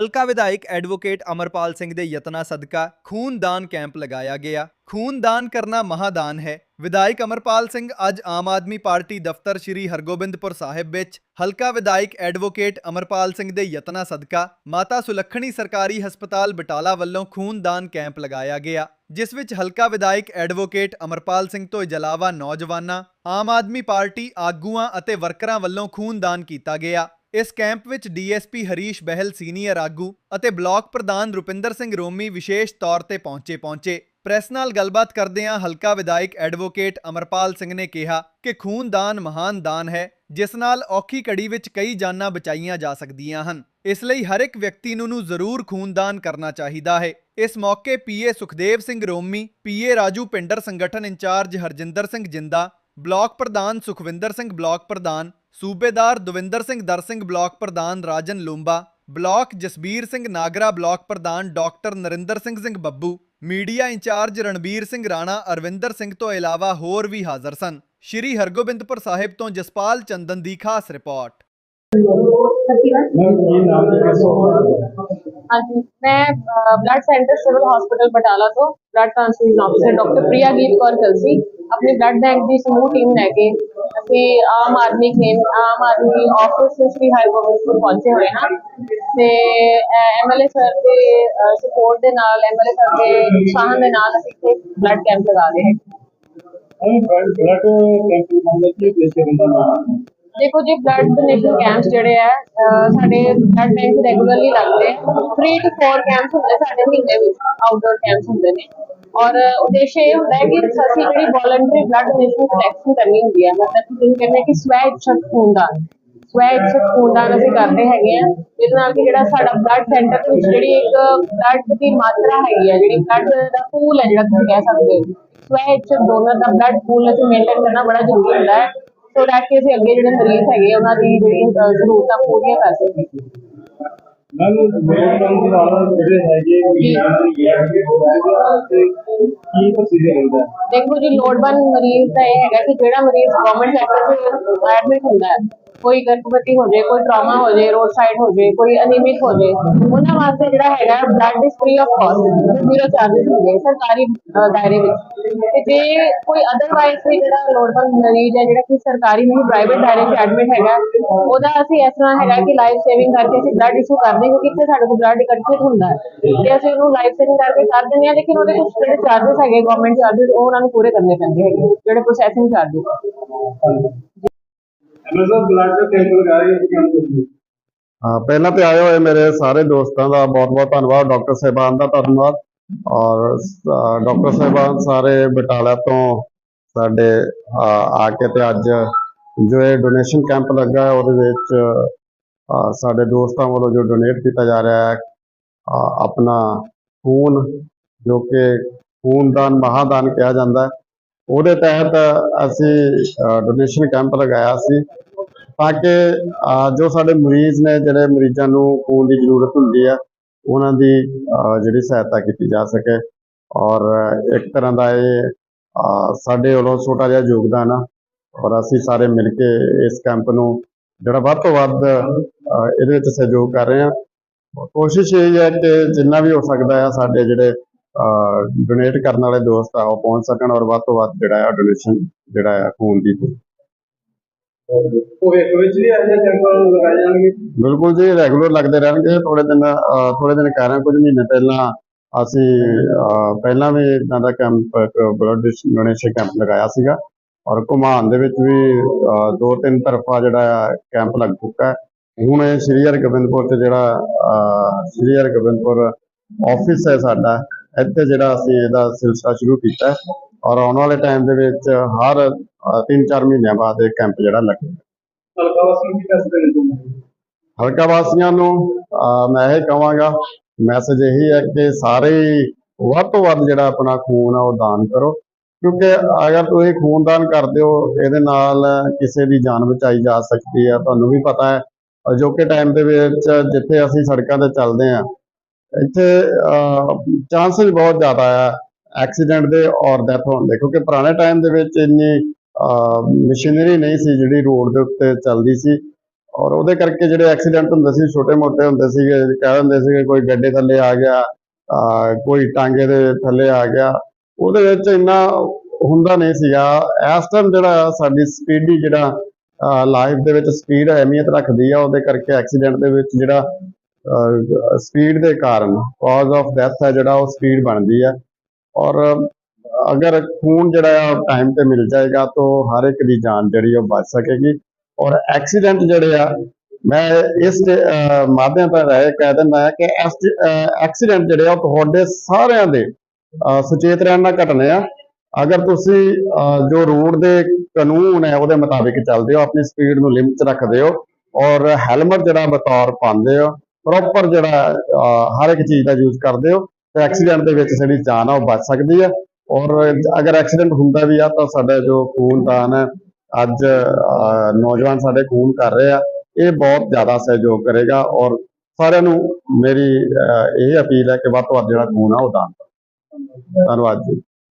ਹਲਕਾ ਵਿਧਾਇਕ ਐਡਵੋਕੇਟ ਅਮਰਪਾਲ ਸਿੰਘ ਦੇ ਯਤਨਾ ਸਦਕਾ ਖੂਨਦਾਨ ਕੈਂਪ ਲਗਾਇਆ ਗਿਆ। ਖੂਨਦਾਨ ਕਰਨਾ ਮਹਾਦਾਨ ਹੈ। ਵਿਧਾਇਕ ਅਮਰਪਾਲ ਸਿੰਘ ਅੱਜ ਆਮ ਆਦਮੀ ਪਾਰਟੀ ਦਫ਼ਤਰ ਸ੍ਰੀ ਹਰਗੋਬਿੰਦਪੁਰ ਸਾਹਿਬ ਵਿੱਚ ਹਲਕਾ ਵਿਧਾਇਕ ਐਡਵੋਕੇਟ ਅਮਰਪਾਲ ਸਿੰਘ ਦੇ ਯਤਨਾ ਸਦਕਾ ਮਾਤਾ ਸੁਲੱਖਣੀ ਸਰਕਾਰੀ ਹਸਪਤਾਲ ਬਟਾਲਾ ਵੱਲੋਂ ਖੂਨਦਾਨ ਕੈਂਪ ਲਗਾਇਆ ਗਿਆ, ਜਿਸ ਵਿੱਚ ਹਲਕਾ ਵਿਧਾਇਕ ਐਡਵੋਕੇਟ ਅਮਰਪਾਲ ਸਿੰਘ ਤੋਂ ਇਲਾਵਾ ਨੌਜਵਾਨਾਂ, ਆਮ ਆਦਮੀ ਪਾਰਟੀ ਆਗੂਆਂ ਅਤੇ ਵਰਕਰਾਂ ਵੱਲੋਂ ਖੂਨਦਾਨ ਕੀਤਾ ਗਿਆ। ਇਸ ਕੈਂਪ ਵਿੱਚ ਡੀਐਸਪੀ ਹਰੀਸ਼ ਬਹਿਲ ਸੀਨੀਅਰ ਆਗੂ ਅਤੇ ਬਲਾਕ ਪ੍ਰਧਾਨ ਰੁਪਿੰਦਰ ਸਿੰਘ ਰੋਮੀ ਵਿਸ਼ੇਸ਼ ਤੌਰ ਤੇ ਪਹੁੰਚੇ ਪਹੁੰਚੇ। ਪ੍ਰੈਸ ਨਾਲ ਗੱਲਬਾਤ ਕਰਦਿਆਂ ਹਲਕਾ ਵਿਧਾਇਕ ਐਡਵੋਕੇਟ ਅਮਰਪਾਲ ਸਿੰਘ ਨੇ ਕਿਹਾ ਕਿ ਖੂਨਦਾਨ ਮਹਾਨ ਦਾਨ ਹੈ, ਜਿਸ ਨਾਲ ਔਖੀ ਘੜੀ ਵਿੱਚ ਕਈ ਜਾਨਾਂ ਬਚਾਈਆਂ ਜਾ ਸਕਦੀਆਂ ਹਨ। ਇਸ ਲਈ ਹਰ ਇੱਕ ਵਿਅਕਤੀ ਨੂੰ ਨੂੰ ਜ਼ਰੂਰ ਖੂਨਦਾਨ ਕਰਨਾ ਚਾਹੀਦਾ ਹੈ। ਇਸ ਮੌਕੇ ਪੀਏ ਸੁਖਦੇਵ ਸਿੰਘ ਰੋਮੀ, ਪੀਏ ਰਾਜੂ ਪਿੰਡਰ ਸੰਗਠਨ ਇੰਚਾਰਜ ਹਰਜਿੰਦਰ ਸਿੰਘ ਜਿੰਦਾ, ਬਲਾਕ ਪ੍ਰਧਾਨ ਸੁਖਵਿੰਦਰ ਸਿੰਘ ਬਲਾਕ ਪ੍ਰਧਾਨ ਸੂਬੇਦਾਰ ਦਵਿੰਦਰ ਸਿੰਘ ਦਰ ਸਿੰਘ ਬਲਾਕ ਪ੍ਰਧਾਨ ਰਾਜਨ ਲੂੰਬਾ, ਬਲਾਕ ਜਸਬੀਰ ਸਿੰਘ ਨਾਗਰਾ ਬਲਾਕ ਪ੍ਰਧਾਨ doctor Narinder Singh Singh Babbu, media in charge Ranbir Singh Rana, Arvinder Singh ਤੋਂ ਇਲਾਵਾ ਹੋਰ ਵੀ ਹਾਜ਼ਰ ਸਨ। ਸ਼੍ਰੀ ਹਰਗੋਬਿੰਦਪੁਰ ਸਾਹਿਬ ਤੋਂ ਜਸਪਾਲ ਚੰਦਨ ਦੀ ਖਾਸ ਰਿਪੋਰਟ। ਮੈਮ ਕੀ ਨਾਮ ਹੈ ਕਿਸ ਹਾਂਜੀ ਮੈਂ blood centre civil hospital Batala ਤੋਂ blood transfusion officer doctor Priya Geet Kaur Kalsi ਆਪਣੀ ਬਲੱਡ ਬੈਂਕ ਦੀ ਸਮੂਹ ਟੀਮ ਲੈ ਕੇ ਅਸੀਂ ਆਮ ਆਦਮੀ ਕਲੀਨ ਆਮ ਆਦਮੀ ਆਫਿਸ ਸ੍ਰੀ ਹਰਗੋਬਿੰਦਪੁਰ ਪਹੁੰਚੇ ਹੋਏ ਹਾਂ ਤੇ ਐਮਐਲਏ ਸਰ ਦੇ ਸਪੋਰਟ ਦੇ ਨਾਲ ਐਮਐਲਏ ਸਰ ਦੇ ਉਤਸ਼ਾਹ ਦੇ ਨਾਲ ਅਸੀਂ ਇੱਥੇ ਬਲੱਡ ਕੈਂਪ ਲਗਾ ਰਹੇ ਹਾਂ। ਮੈਮ ਬਲੱਡ ਕੈਂਪ ਮੰਨ ਕੀ ਦੇਸ਼ ਹੁੰਦਾ ਨਾ ਦੇਖੋ ਜੀ ਬਲੱਡ ਡੋਨੇਸ਼ਨ ਕੈਂਪਸ ਜਿਹੜੇ ਆ ਸਾਡੇ ਬਲੱਡ ਬੈਂਕ ਰੈਗੂਲਰਲੀ ਲੱਗਦੇ ਆ। 3 ਤੋਂ 4 ਕੈਂਪਸ ਹੁੰਦੇ ਸਾਡੇ ਮਹੀਨੇ ਵਿੱਚ ਆਊਟਡੋਰ ਕੈਂਪਸ ਹੁੰਦੇ ਨੇ। ਔਰ ਉਦੇਸ਼ ਇਹ ਹੁੰਦਾ ਹੈ ਕਿ ਅਸੀਂ ਜਿਹੜੀ ਵੋਲੰਟਰੀ ਬਲੱਡ ਡੋਨੇਸ਼ਨ ਕਲੈਕਸ਼ਨ ਕਰਨੀ ਹੁੰਦੀ ਹੈ ਮਤਲਬ ਕਿ ਜਿਹਨੂੰ ਕਹਿੰਦੇ ਕਿ ਸਵੈ ਇੱਛਤ ਖੂਨਦਾਨ। ਸਵੈ ਇੱਛਤ ਖੂਨਦਾਨ ਅਸੀਂ ਕਰਦੇ ਹੈਗੇ ਆ, ਜਿਹਦੇ ਨਾਲ ਕਿ ਜਿਹੜਾ ਸਾਡਾ ਬਲੱਡ ਸੈਂਟਰ ਦੇ ਵਿੱਚ ਜਿਹੜੀ ਇੱਕ ਬਲੱਡ ਦੀ ਮਾਤਰਾ ਹੈਗੀ ਆ, ਜਿਹੜੀ ਬਲੱਡ ਦਾ ਪੂਲ ਹੈ ਜਿਹੜਾ ਤੁਸੀਂ ਕਹਿ ਸਕਦੇ ਹੋ। ਸਵੈ ਇੱਛਤ ਡੋਨਰ ਦਾ ਬਲੱਡ ਪੂਲ ਅਸੀਂ ਮੇਨਟੇਨ ਕਰਨਾ ਬੜਾ ਜ਼ਰੂਰੀ ਹੁੰਦਾ ਹੈ। ਸੋ that ਕਿ ਅਸੀਂ ਅੱਗੇ ਜਿਹੜੇ ਮਰੀਜ਼ ਹੈਗੇ ਆ, ਉਹਨਾਂ ਦੀ ਜਿਹੜੀ ਅਹ, ਜ਼ਰੂਰਤਾਂ ਪੂਰੀਆਂ ਕਰ ਸਕੀਏ ਮੈਮ ਲੋਕਡਾਊਨ ਦੇ ਨਾਲ ਜਿਹੜੇ ਹੈਗੇ ਕੀ ਪ੍ਰੋਸੀਜਰ ਹੁੰਦਾ ਹੈ? ਦੇਖੋ ਜੀ ਲੋੜਵੰਦ ਮਰੀਜ਼ ਦਾ ਇਹ ਹੈਗਾ ਕਿ ਜਿਹੜਾ ਮਰੀਜ਼ ਗਵਰਨਮੈਂਟ ਸੈਕਟਰ 'ਚ ਐਡਮਿਟ ਹੁੰਦਾ ਹੈ ਕੋਈ ਗਰਭਵਤੀ ਹੋ ਜੇ ਕੋਈ ਟਰਾਮਾ ਹੋ ਜੇ ਰੋਡ ਸਾਈਡ ਹੋ ਜੇ ਕੋਈ ਅਨੀਮਿਕ ਹੋ ਜੇ ਉਹਨਾਂ ਵਾਸਤੇ ਜਿਹੜਾ ਹੈਗਾ ਬਲੱਡ ਇਸ free of cost zero charges ਹੁੰਦੇ ਸਰਕਾਰੀ ਦਾਇਰੇ ਵਿੱਚ। ਤੇ ਜੇ ਕੋਈ ਅਦਰਵਾਈਜ਼ ਵੀ ਜਿਹੜਾ ਲੋੜਵੰਦ ਮਰੀਜ਼ ਹੈ, ਜਿਹੜਾ ਕਿ ਸਰਕਾਰੀ ਨਹੀਂ ਪ੍ਰਾਈਵੇਟ ਦਾਇਰੇ 'ਚ ਐਡਮਿਟ ਹੈਗਾ ਉਹਦਾ ਅਸੀਂ ਇਸ ਤਰ੍ਹਾਂ ਹੈਗਾ ਕਿ ਲਾਈਫ ਸੇਵਿੰਗ ਕਰਕੇ ਅਸੀਂ ਬਲੱਡ ਇਸ਼ੂ ਕਰਦੇ ਕਿਉਂਕਿ ਇੱਥੇ ਸਾਡੇ ਕੋਲ ਬਲੱਡ ਇਕੱਠੇ ਹੁੰਦਾ ਤੇ ਅਸੀਂ ਉਹਨੂੰ ਲਾਈਫ ਸੇਵਿੰਗ ਕਰਕੇ ਕਰ ਦਿੰਦੇ ਹਾਂ, ਲੇਕਿਨ ਉਹਦੇ ਕੁਝ ਜਿਹੜੇ ਚਾਰजेस ਹੈਗੇ ਗਵਰਨਮੈਂਟ ਚਾਰजेस ਉਹ ਉਹਨਾਂ ਨੂੰ ਪੂਰੇ ਕਰਨੇ ਪੈਂਦੇ ਹੈਗੇ ਜਿਹੜੇ processing charges MSL blood camp ਲਗਾਏ ਕੀ ਕਰਦੇ ਹਾਂ ਪਹਿਲਾਂ ਤੇ ਆਏ ਹੋਏ ਮੇਰੇ ਸਾਰੇ ਦੋਸਤਾਂ ਦਾ ਬਹੁਤ-ਬਹੁਤ ਧੰਨਵਾਦ, ਡਾਕਟਰ ਸਾਹਿਬਾਨ ਦਾ ਧੰਨਵਾਦ। ਔਰ ਡਾਕਟਰ ਸਾਹਿਬਾਨ ਸਾਰੇ ਬਟਾਲਾ ਤੋਂ ਸਾਡੇ ਆ ਕੇ ਤੇ ਅੱਜ ਜੋ ਇਹ ਡੋਨੇਸ਼ਨ ਕੈਂਪ ਲੱਗਾ ਹੈ, ਉਹਦੇ ਵਿੱਚ ਸਾਡੇ ਦੋਸਤਾਂ ਵੱਲੋਂ ਜੋ ਡੋਨੇਟ ਕੀਤਾ ਜਾ ਰਿਹਾ ਹੈ ਆਪਣਾ ਖੂਨ, ਜੋ ਕਿ ਖੂਨਦਾਨ, ਮਹਾਦਾਨ ਕਿਹਾ ਜਾਂਦਾ ਹੈ। ਉਹਦੇ ਤਹਿਤ ਅਸੀਂ ਡੋਨੇਸ਼ਨ ਕੈਂਪ ਲਗਾਇਆ ਸੀ ਤਾਂ ਕਿ ਜੋ ਸਾਡੇ ਮਰੀਜ਼ ਨੇ, ਜਿਹੜੇ ਮਰੀਜ਼ਾਂ ਨੂੰ ਖੂਨ ਦੀ ਜ਼ਰੂਰਤ ਹੁੰਦੀ ਹੈ ਉਹਨਾਂ ਦੀ ਜਿਹੜੀ ਸਹਾਇਤਾ ਕੀਤੀ ਜਾ ਸਕੇ। ਔਰ ਇੱਕ ਤਰ੍ਹਾਂ ਦਾ ਇਹ ਸਾਡੇ ਵੱਲੋਂ ਛੋਟਾ ਜਿਹਾ ਯੋਗਦਾਨ ਆ ਔਰ ਅਸੀਂ ਸਾਰੇ ਮਿਲ ਕੇ ਇਸ ਕੈਂਪ ਨੂੰ ਜਿਹੜਾ ਵੱਧ ਤੋਂ ਵੱਧ ਇਹਦੇ ਵਿੱਚ ਸਹਿਯੋਗ ਕਰ ਰਹੇ ਹਾਂ। ਕੋਸ਼ਿਸ਼ ਇਹ ਹੈ ਕਿ ਜਿੰਨਾ ਵੀ ਹੋ ਸਕਦਾ ਹੈ ਸਾਡੇ ਜਿਹੜੇ ਡੋਨੇਟ ਕਰਨ ਵਾਲੇ ਦੋਸਤ ਆ ਉਹ ਪਹੁੰਚ ਸਕਣ ਔਰ ਵੱਧ ਤੋਂ ਵੱਧ ਜਿਹੜਾ ਹੈ ਡੋਨੇਸ਼ਨ ਜਿਹੜਾ ਹੈ ਖੂਨ ਦੀ ਜਾਣਗੇ? ਬਿਲਕੁਲ ਜੀ ਰੈਗੂਲਰ ਲੱਗਦੇ ਰਹਿਣਗੇ। ਥੋੜੇ ਦਿਨ ਥੋੜੇ ਦਿਨ ਰਹੇ ਹਾਂ, ਕੁਝ ਮਹੀਨੇ ਪਹਿਲਾਂ ਅਸੀਂ ਪਹਿਲਾਂ ਵੀ ਇਦਾਂ ਦਾ ਕੈਂਪ ਬਲੱਡ ਡੋਨੇਸ਼ਨ ਕੈਂਪ ਲਗਾਇਆ ਸੀਗਾ। ਔਰ ਘੁਮਾਣ ਦੇ ਵਿੱਚ ਵੀ ਦੋ ਤਿੰਨ ਤਰਫਾ ਜਿਹੜਾ ਕੈਂਪ ਲੱਗ ਚੁੱਕਾ ਹੈ। ਹੁਣ ਇਹ ਸ਼੍ਰੀ ਹਰਗੋਬਿੰਦਪੁਰ ਤੇ ਜਿਹੜਾ ਸ਼੍ਰੀ ਹਰਗੋਬਿੰਦਪੁਰ ਆਫਿਸ ਹੈ ਸਾਡਾ ਇੱਥੇ ਜਿਹੜਾ ਅਸੀਂ ਇਹਦਾ ਸਿਲਸਿਲਾ ਸ਼ੁਰੂ ਕੀਤਾ ਹੈ ਔਰ ਆਉਣ ਵਾਲੇ ਟਾਈਮ ਦੇ ਵਿੱਚ ਹਰ 3-4 ਮਹੀਨਿਆਂ ਬਾਅਦ ਇਹ ਕੈਂਪ ਜਿਹੜਾ ਲੱਗੇਗਾ। ਹਲਕਾ ਵਾਸੀ ਕੀ ਦੱਸਦੇ ਨੇ ਤੁਹਾਨੂੰ ਹਲਕਾ ਵਾਸੀਆਂ ਨੂੰ ਮੈਂ ਇਹ ਕਹਾਂਗਾ ਮੈਸੇਜ ਇਹੀ ਹੈ ਕਿ ਸਾਰੇ ਵੱਧ ਤੋਂ ਵੱਧ ਜਿਹੜਾ ਆਪਣਾ ਖੂਨ ਆ ਉਹ ਦਾਨ ਕਰੋ। ਕਿਉਂਕਿ ਅਗਰ ਤੁਸੀਂ ਖੂਨਦਾਨ ਕਰਦੇ ਹੋ ਇਹਦੇ ਨਾਲ ਕਿਸੇ ਦੀ ਜਾਨ ਬਚਾਈ ਜਾ ਸਕਦੀ ਹੈ। ਤੁਹਾਨੂੰ ਵੀ ਪਤਾ ਹੈ ਅਜੋਕੇ ਟਾਈਮ ਦੇ ਵਿੱਚ ਜਿੱਥੇ ਅਸੀਂ ਸੜਕਾਂ ਤੇ ਚੱਲਦੇ ਆ ਇੱਥੇ ਚਾਂਸਸ ਬਹੁਤ ਜ਼ਿਆਦਾ ਆ ਐਕਸੀਡੈਂਟ ਦੇ ਔਰ ਡੈਥ ਹੋਣ ਦੇ, ਕਿਉਂਕਿ ਪੁਰਾਣੇ ਟਾਈਮ ਦੇ ਵਿੱਚ ਇੰਨੀ ਮਸ਼ੀਨਰੀ ਨਹੀਂ ਸੀ ਜਿਹੜੀ ਰੋਡ ਦੇ ਉੱਤੇ ਚੱਲਦੀ ਸੀ। ਔਰ ਉਹਦੇ ਕਰਕੇ ਜਿਹੜੇ ਐਕਸੀਡੈਂਟ ਹੁੰਦੇ ਸੀ, ਛੋਟੇ ਮੋਟੇ ਹੁੰਦੇ ਸੀਗੇ, ਕਹਿ ਦਿੰਦੇ ਸੀਗੇ ਕੋਈ ਗੱਡੇ ਥੱਲੇ ਆ ਗਿਆ ਕੋਈ ਟਾਂਗੇ ਦੇ ਥੱਲੇ ਆ ਗਿਆ। ਉਹਦੇ ਵਿੱਚ ਇੰਨਾ ਹੁੰਦਾ ਨਹੀਂ ਸੀਗਾ। ਇਸ ਟਾਈਮ ਜਿਹੜਾ ਸਾਡੀ ਸਪੀਡੀ ਜਿਹੜਾ ਲਾਈਫ ਦੇ ਵਿੱਚ ਸਪੀਡ ਅਹਿਮੀਅਤ ਰੱਖਦੀ ਆ, ਉਹਦੇ ਕਰਕੇ ਐਕਸੀਡੈਂਟ ਦੇ ਵਿੱਚ ਜਿਹੜਾ ਸਪੀਡ ਦੇ ਕਾਰਨ ਕਾਜ਼ ਆਫ ਡੈਥ ਹੈ ਜਿਹੜਾ, ਉਹ ਸਪੀਡ ਬਣਦੀ ਹੈ। ਔਰ ਅਗਰ ਖੂਨ ਜਿਹੜਾ ਆ ਟਾਈਮ ਤੇ ਮਿਲ ਜਾਏਗਾ, ਤਾਂ ਹਰ ਇੱਕ ਦੀ ਜਾਨ ਜਿਹੜੀ ਉਹ ਬਚ ਸਕੇਗੀ। ਔਰ ਐਕਸੀਡੈਂਟ ਜਿਹੜੇ ਆ, ਮੈਂ ਇਸ ਮਾਧਿਅਮ ਤੋਂ ਰਹਿ ਕਹਿ ਦਿੰਦਾ ਹੈ ਕਿ ਐਕਸੀਡੈਂਟ ਜਿਹੜੇ ਆ, ਉਹ ਤੁਹਾਡੇ ਸਾਰਿਆਂ ਦੇ ਸੁਚੇਤ ਰਹਿਣ ਨਾਲ ਘਟਨੇ ਆ। ਅਗਰ ਤੁਸੀਂ ਜੋ ਰੋਡ ਦੇ ਕਾਨੂੰਨ ਹੈ, ਉਹਦੇ ਮੁਤਾਬਿਕ ਚੱਲਦੇ ਹੋ, ਆਪਣੀ ਸਪੀਡ ਨੂੰ ਲਿਮਟ ਰੱਖਦੇ ਹੋ। ਔਰ ਹੈਲਮਟ ਜਿਹੜਾ ਬਤੌਰ ਪਾਉਂਦੇ ਹੋ ਪ੍ਰੋਪਰ ਜਿਹੜਾ ਹਰ ਇੱਕ ਚੀਜ਼ ਦਾ ਯੂਜ਼ ਕਰਦੇ ਹੋ ਤੇ ਐਕਸੀਡੈਂਟ ਦੇ ਵਿੱਚ ਜਿਹੜੀ ਜਾਨ ਆ ਉਹ ਬਚ ਸਕਦੀ ਹੈ ਔਰ ਅਗਰ ਐਕਸੀਡੈਂਟ ਹੁੰਦਾ ਵੀ ਆ ਤਾਂ ਸਾਡਾ ਜੋ ਖੂਨਦਾਨ ਹੈ ਅੱਜ ਨੌਜਵਾਨ ਸਾਡੇ ਖੂਨ ਕਰ ਰਹੇ ਆ, ਇਹ ਬਹੁਤ ਜ਼ਿਆਦਾ ਸਹਿਯੋਗ ਕਰੇਗਾ। ਔਰ ਸਾਰਿਆਂ ਨੂੰ ਮੇਰੀ ਇਹ ਅਪੀਲ ਹੈ ਕਿ ਵੱਧ ਤੋਂ ਵੱਧ ਜਿਹੜਾ ਖੂਨ ਆ ਉਹ ਦਾਨ ਕਰੋ। ਧੰਨਵਾਦ ਜੀ।